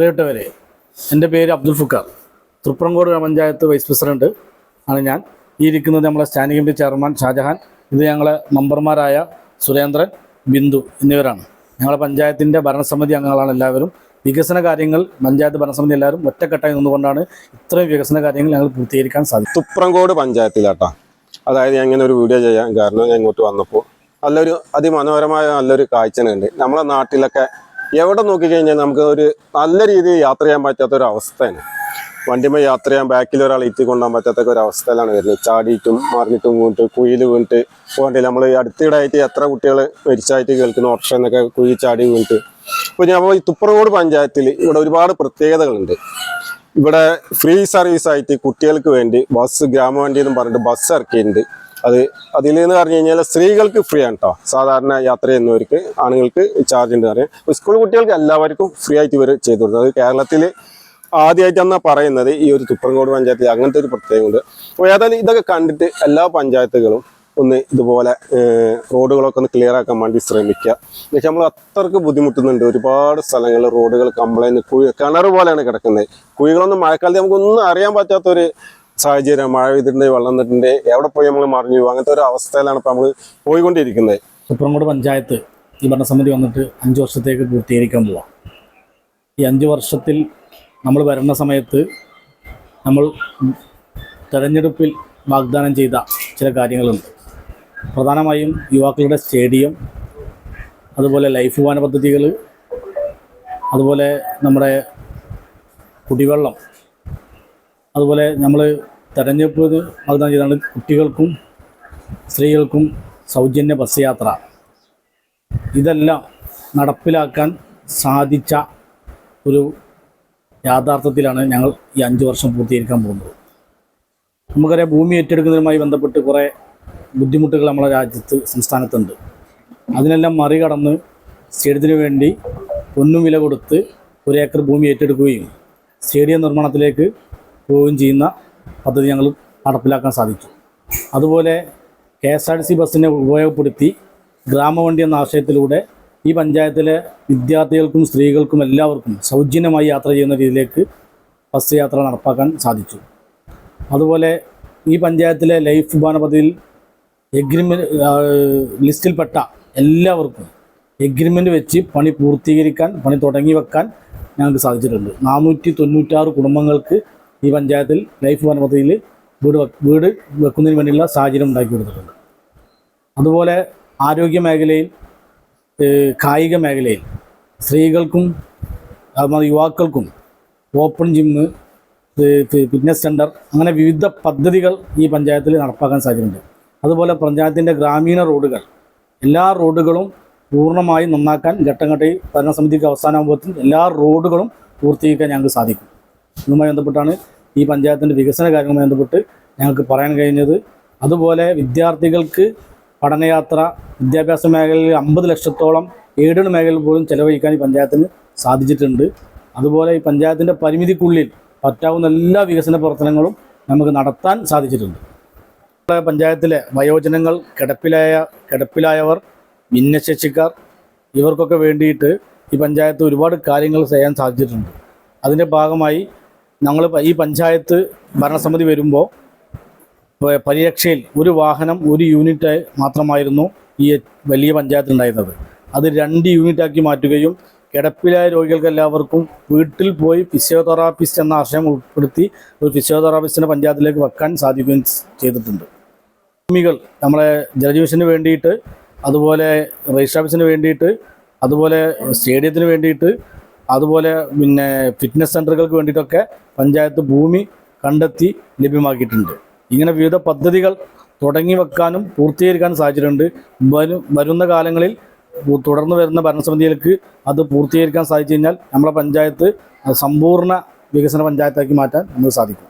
പ്രിയപ്പെട്ടവരെ എന്റെ പേര് അബ്ദുൽ ഫുക്കാർ. തൃപ്രംകോട് ഗ്രാമപഞ്ചായത്ത് വൈസ് പ്രസിഡന്റ് ആണ് ഞാൻ. ഈ ഇരിക്കുന്നത് നമ്മളെ സ്റ്റാൻഡിംഗ് കമ്മിറ്റി ചെയർമാൻ ഷാജഹാൻ ഇത് ഞങ്ങളെ മെമ്പർമാരായ സുരേന്ദ്രൻ ബിന്ദു എന്നിവരാണ്. ഞങ്ങളെ പഞ്ചായത്തിന്റെ ഭരണസമിതി അംഗങ്ങളാണ് എല്ലാവരും. വികസന കാര്യങ്ങൾ പഞ്ചായത്ത് ഭരണസമിതി എല്ലാവരും ഒറ്റക്കെട്ടായി നിന്നുകൊണ്ടാണ് ഇത്രയും വികസന കാര്യങ്ങൾ ഞങ്ങൾ പൂർത്തീകരിക്കാൻ സാധിക്കും തുപ്രംകോട് പഞ്ചായത്തിലാട്ടാ. അതായത് ഞാൻ ഇങ്ങനെ ഒരു വീഡിയോ ചെയ്യാൻ കാരണം ഞാൻ ഇങ്ങോട്ട് വന്നപ്പോൾ നല്ലൊരു അതിമനോഹരമായ നല്ലൊരു കാഴ്ചയുണ്ട് നമ്മളെ നാട്ടിലൊക്കെ എവിടെ നോക്കിക്കഴിഞ്ഞാൽ നമുക്ക് ഒരു നല്ല രീതിയിൽ യാത്ര ചെയ്യാൻ പറ്റാത്ത ഒരു അവസ്ഥയാണ്. വണ്ടിമേ യാത്ര ചെയ്യാൻ ബാക്കിൽ ഒരാൾ ഇറ്റി കൊണ്ടുപോകാൻ പറ്റാത്ത ഒരു അവസ്ഥയിലാണ് വരുന്നത്. ചാടിയിട്ടും മറിഞ്ഞിട്ടും വീണിട്ട് കുയിൽ വീണിട്ട് പോകണ്ടില്ല നമ്മൾ അടുത്തിടെയായിട്ട് എത്ര കുട്ടികൾ മരിച്ചായിട്ട് കേൾക്കുന്ന ഓപ്ഷൻ എന്നൊക്കെ കുഴി ചാടി വീണിട്ട്. അപ്പോൾ ഞാൻ ഈ തുപ്രങ്കോട് പഞ്ചായത്തിൽ ഇവിടെ ഒരുപാട് പ്രത്യേകതകളുണ്ട്. ഇവിടെ ഫ്രീ സർവീസ് ആയിട്ട് കുട്ടികൾക്ക് വേണ്ടി ബസ് ഗ്രാമവണ്ടി എന്നും പറഞ്ഞിട്ട് ബസ് ഇറക്കിയിട്ടുണ്ട്. അത് അതിൽ നിന്ന് പറഞ്ഞു കഴിഞ്ഞാൽ സ്ത്രീകൾക്ക് ഫ്രീ ആണ് കേട്ടോ സാധാരണ യാത്ര ചെയ്യുന്നവർക്ക് ആണുങ്ങൾക്ക് ചാർജ് ഉണ്ട് പറയാം. സ്കൂൾ കുട്ടികൾക്ക് എല്ലാവർക്കും ഫ്രീ ആയിട്ട് ഇവർ ചെയ്തു കൊടുക്കുന്നത് അത് കേരളത്തിൽ ആദ്യമായിട്ടാണ് പറയുന്നത് ഈ ഒരു തുപ്രംകോട് പഞ്ചായത്തിൽ അങ്ങനത്തെ ഒരു പ്രത്യേകമുണ്ട് അപ്പോൾ ഏതായാലും ഇതൊക്കെ കണ്ടിട്ട് എല്ലാ പഞ്ചായത്തുകളും ഒന്ന് ഇതുപോലെ റോഡുകളൊക്കെ ഒന്ന് ക്ലിയർ ആക്കാൻ വേണ്ടി ശ്രമിക്കുക. എന്നുവെച്ചാൽ നമ്മൾ അത്രയ്ക്ക് ബുദ്ധിമുട്ടുന്നുണ്ട്. ഒരുപാട് സ്ഥലങ്ങളിൽ റോഡുകൾ കംപ്ലൈന്റ് കുഴി കിണർ പോലെയാണ് കിടക്കുന്നത്. കുഴികളൊന്നും മഴക്കാലത്ത് നമുക്കൊന്നും അറിയാൻ പറ്റാത്തൊരു സാഹചര്യം മഴ പെയ്തിട്ടുണ്ട് വെള്ളം നിന്നിട്ടുണ്ട് എവിടെ പോയി നമ്മൾ മറിഞ്ഞു പോകും അങ്ങനത്തെ ഒരു അവസ്ഥയിലാണ് ഇപ്പൊ നമ്മൾ പോയിക്കൊണ്ടിരിക്കുന്നത്. തൃപ്രങ്കോട് പഞ്ചായത്ത് ഈ ഭരണസമിതി വന്നിട്ട് അഞ്ച് വർഷത്തേക്ക് പൂർത്തീകരിക്കാൻ പോവാം ഈ അഞ്ച് വർഷത്തിൽ നമ്മൾ വരുന്ന സമയത്ത് നമ്മൾ തെരഞ്ഞെടുപ്പിൽ വാഗ്ദാനം ചെയ്ത ചില കാര്യങ്ങളുണ്ട്. പ്രധാനമായും യുവാക്കളുടെ സ്റ്റേഡിയം അതുപോലെ ലൈഫ് വാന പദ്ധതികൾ അതുപോലെ നമ്മുടെ കുടിവെള്ളം അതുപോലെ നമ്മൾ തെരഞ്ഞെടുപ്പ് വാഗ്ദാനം ചെയ്താണ് കുട്ടികൾക്കും സ്ത്രീകൾക്കും സൗജന്യ ബസ് യാത്ര. ഇതെല്ലാം നടപ്പിലാക്കാൻ സാധിച്ച ഒരു യാഥാർത്ഥ്യത്തിലാണ് ഞങ്ങൾ ഈ അഞ്ച് വർഷം പൂർത്തീകരിക്കാൻ പോകുന്നത്. നമുക്കറിയാം ഭൂമി ഏറ്റെടുക്കുന്നതുമായി ബന്ധപ്പെട്ട് കുറേ ബുദ്ധിമുട്ടുകൾ നമ്മുടെ രാജ്യത്ത് സംസ്ഥാനത്തുണ്ട്. അതിനെല്ലാം മറികടന്ന് സ്റ്റേഡിയത്തിന് വേണ്ടി പൊന്നും വില കൊടുത്ത് ഒരു ഏക്കർ ഭൂമി ഏറ്റെടുക്കുകയും സ്റ്റേഡിയം നിർമ്മാണത്തിലേക്ക് പോവുകയും ചെയ്യുന്ന പദ്ധതി ഞങ്ങൾ നടപ്പിലാക്കാൻ സാധിച്ചു. അതുപോലെ K S R T C ബസ്സിനെ ഉപയോഗപ്പെടുത്തി ഗ്രാമവണ്ടി എന്ന ആശയത്തിലൂടെ ഈ പഞ്ചായത്തിലെ വിദ്യാർത്ഥികൾക്കും സ്ത്രീകൾക്കും എല്ലാവർക്കും സൗജന്യമായി യാത്ര ചെയ്യുന്ന രീതിയിലേക്ക് ബസ് യാത്ര നടപ്പാക്കാൻ സാധിച്ചു. അതുപോലെ ഈ പഞ്ചായത്തിലെ ലൈഫ് ഭവന പദ്ധതിയിൽ എഗ്രിമെന്റ് ലിസ്റ്റിൽപ്പെട്ട എല്ലാവർക്കും എഗ്രിമെന്റ് വെച്ച് പണി പൂർത്തീകരിക്കാൻ പണി തുടങ്ങി വെക്കാൻ ഞങ്ങൾക്ക് സാധിച്ചിട്ടുണ്ട്. നാനൂറ്റി തൊണ്ണൂറ്റാറ് കുടുംബങ്ങൾക്ക് ഈ പഞ്ചായത്തിൽ ലൈഫ് വനപദ്ധതിയിൽ വീട് വീട് വെക്കുന്നതിന് വേണ്ടിയുള്ള സാഹചര്യം ഉണ്ടാക്കി കൊടുത്തിട്ടുണ്ട്. അതുപോലെ ആരോഗ്യ മേഖലയിൽ കായിക മേഖലയിൽ സ്ത്രീകൾക്കും അതുപോലെ യുവാക്കൾക്കും ഓപ്പൺ ജിമ്മ് ഫിറ്റ്നസ് സെന്റർ അങ്ങനെ വിവിധ പദ്ധതികൾ ഈ പഞ്ചായത്തിൽ നടപ്പാക്കാൻ സാധ്യതയുണ്ട്. അതുപോലെ പഞ്ചായത്തിന്റെ ഗ്രാമീണ റോഡുകൾ എല്ലാ റോഡുകളും പൂർണമായും നന്നാക്കാൻ ഘട്ടം ഘട്ടം ഭരണസമിതിക്ക് അവസാനമാകുമ്പോഴത്തേക്കും എല്ലാ റോഡുകളും പൂർത്തീകരിക്കാൻ ഞങ്ങൾക്ക് സാധിക്കും. ഇതുമായി ബന്ധപ്പെട്ടാണ് ഈ പഞ്ചായത്തിന്റെ വികസന കാര്യങ്ങളുമായി ബന്ധപ്പെട്ട് ഞങ്ങൾക്ക് പറയാൻ കഴിഞ്ഞത്. അതുപോലെ വിദ്യാർത്ഥികൾക്ക് പഠനയാത്ര വിദ്യാഭ്യാസ മേഖലയിൽ അമ്പത് ലക്ഷത്തോളം എയ്ഡഡ് മേഖലയിൽ പോലും ചെലവഴിക്കാൻ ഈ പഞ്ചായത്തിന് സാധിച്ചിട്ടുണ്ട്. അതുപോലെ ഈ പഞ്ചായത്തിന്റെ പരിമിതിക്കുള്ളിൽ പറ്റാവുന്ന എല്ലാ വികസന പ്രവർത്തനങ്ങളും നമുക്ക് നടത്താൻ സാധിച്ചിട്ടുണ്ട്. പഞ്ചായത്തിലെ വയോജനങ്ങൾ കിടപ്പിലായ കിടപ്പിലായവർ ഭിന്നശേഷിക്കാർ ഇവർക്കൊക്കെ വേണ്ടിയിട്ട് ഈ പഞ്ചായത്ത് ഒരുപാട് കാര്യങ്ങൾ ചെയ്യാൻ സാധിച്ചിട്ടുണ്ട്. അതിന്റെ ഭാഗമായി ഞങ്ങൾ ഈ പഞ്ചായത്ത് ഭരണസമിതി വരുമ്പോൾ പരിരക്ഷയിൽ ഒരു വാഹനം ഒരു യൂണിറ്റ് മാത്രമായിരുന്നു ഈ വലിയ പഞ്ചായത്തിലുണ്ടായിരുന്നത് അത് രണ്ട് യൂണിറ്റാക്കി മാറ്റുകയും കിടപ്പിലായ രോഗികൾക്ക് എല്ലാവർക്കും വീട്ടിൽ പോയി ഫിസിയോതെറാപ്പിസ്റ്റ് എന്ന ആശയം ഉൾപ്പെടുത്തി ഒരു ഫിസിയോതെറാപ്പിസ്റ്റിനെ പഞ്ചായത്തിലേക്ക് വെക്കാൻ സാധിക്കുകയും ചെയ്തിട്ടുണ്ട്. ഭൂമികൾ നമ്മളെ ജലജീവശന് വേണ്ടിയിട്ട് അതുപോലെ രജിസ്റ്റർ ഓഫീസിന് വേണ്ടിയിട്ട് അതുപോലെ സ്റ്റേഡിയത്തിന് വേണ്ടിയിട്ട് അതുപോലെ പിന്നെ ഫിറ്റ്നസ് സെന്ററുകൾക്ക് വേണ്ടിയിട്ടൊക്കെ പഞ്ചായത്ത് ഭൂമി കണ്ടെത്തി ലഭ്യമാക്കിയിട്ടുണ്ട്. ഇങ്ങനെ വിവിധ പദ്ധതികൾ തുടങ്ങി വെക്കാനും പൂർത്തീകരിക്കാനും സാധിച്ചിട്ടുണ്ട്. വരും വരുന്ന കാലങ്ങളിൽ തുടർന്ന് വരുന്ന ഭരണസമിതികൾക്ക് അത് പൂർത്തീകരിക്കാൻ സാധിച്ചു കഴിഞ്ഞാൽ നമ്മളെ പഞ്ചായത്ത് സമ്പൂർണ വികസന പഞ്ചായത്താക്കി മാറ്റാൻ നമുക്ക് സാധിക്കും.